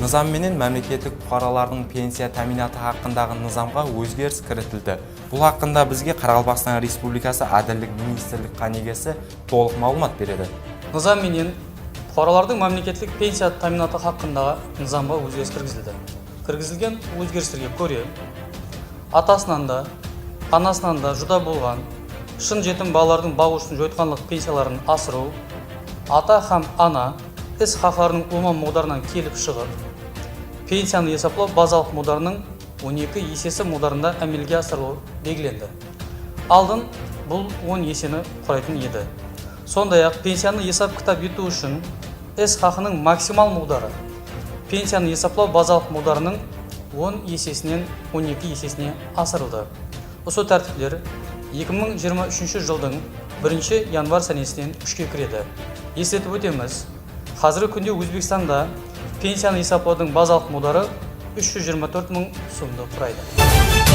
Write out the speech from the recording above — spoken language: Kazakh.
нызам менен фукаралардын пенсия таминаты хакындагы нызамга өзгеріс киритилди бул хакында бизге каракалпакстан республикасы адилдик министрлик канегеси толук маалымат береді нызам менен фукаралардын мамлекеттик пенсия таминаты хакындагы нызамга өзгеріс киргизилди киргизилген өзгеристерге көрө атасынан да анасынан да жуда болгон шын жетим балалардын багуучусун жоютканлык пенсияларын асыруу ата һәм ана іс хақларының мударынан келіп шығып пенсияны есаплау базалық мударының 12 есесі мударында әмелге асырылуы белгіленді. Алдын бұл 10 есені құрайтын еді. Сондай ақ пенсияны есап кітап ету үшін іс хақының максимал мудары пенсияны есаплау базалық мударының 10 есесінен 12 есесіне асырылды. Осы тәртіптер 2023 жылдың 1 январь сәнесінен күшке кіреді. Ескертіп өтеміз қазіргі күнде өзбекстанда пенсияны есаплаудың базалық модары 324 мың сомды құрайды.